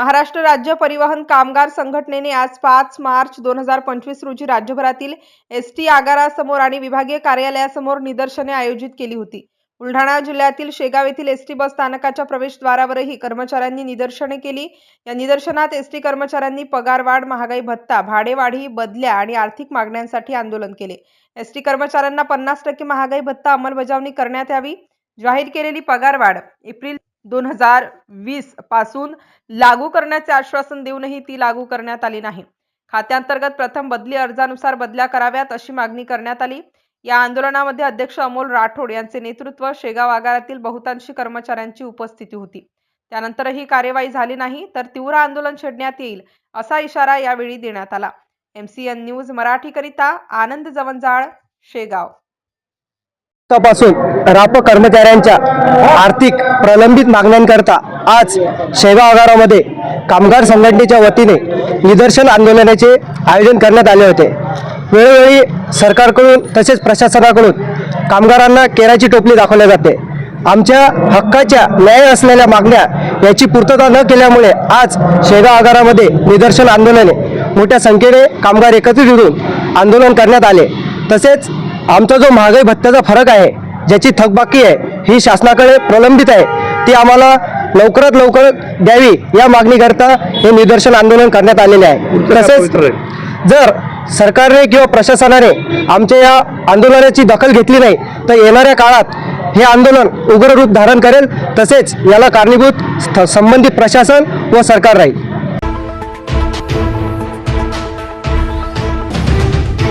महाराष्ट्र राज्य परिवहन कामगार संघटनेने आज पाच मार्च दोन हजार पंचवीस रोजी राज्यभरातील एस टी आगारासमोर आणि विभागीय कार्यालयासमोर निदर्शने आयोजित केली होती. बुलढाणा जिल्ह्यातील शेगाव येथील एस टी बस स्थानकाच्या प्रवेशद्वारावरही कर्मचाऱ्यांनी निदर्शने केली. या निदर्शनात एस टी कर्मचाऱ्यांनी पगारवाढ महागाई भत्ता भाडेवाढी बदल्या आणि आर्थिक मागण्यांसाठी आंदोलन केले. एस टी कर्मचाऱ्यांना पन्नास टक्के महागाई भत्ता अंमलबजावणी करण्यात यावी. जाहीर केलेली पगारवाढ एप्रिल दोन हजार वीसपासून लागू करण्याचे आश्वासन देऊनही ती लागू करण्यात आली नाही. खात्यांतर्गत प्रथम बदली अर्जानुसार बदल्या कराव्यात अशी मागणी करण्यात आली. या आंदोलनामध्ये अध्यक्ष अमोल राठोड यांचे नेतृत्व शेगाव आगारातील बहुतांशी कर्मचाऱ्यांची उपस्थिती होती. त्यानंतरही कार्यवाही झाली नाही तर तीव्र आंदोलन छेडण्यात येईल असा इशारा यावेळी देण्यात आला. एमसीएन न्यूज मराठीकरिता आनंद जवंजाळ शेगाव. पासून राप कर्मचाऱ्यांच्या आर्थिक प्रलंबित मागण्यांकरता आज शेगाव आगारामध्ये कामगार संघटनेच्या वतीने निदर्शन आंदोलनाचे आयोजन करण्यात आले होते. वेळोवेळी सरकारकडून तसेच प्रशासनाकडून कामगारांना केराची टोपली दाखवल्या जाते. आमच्या हक्काच्या न्याय असलेल्या मागण्या याची पूर्तता न केल्यामुळे आज शेगाव आगारामध्ये निदर्शन आंदोलने मोठ्या संख्येने कामगार एकत्रित येऊन आंदोलन करण्यात आले. तसेच आमचा जो महागाई भत्त्याचा फरक आहे ज्याची थकबाकी आहे ही शासनाकडे प्रलंबित आहे ती आम्हाला लवकरात लवकर द्यावी या मागणीकरता हे निदर्शन आंदोलन करण्यात आलेले आहे. तसेच जर सरकारने किंवा प्रशासनाने आमच्या या आंदोलनाची दखल घेतली नाही तर येणाऱ्या काळात हे आंदोलन उग्र रूप धारण करेल. तसेच याला कारणीभूत संबंधित प्रशासन व सरकार राहील.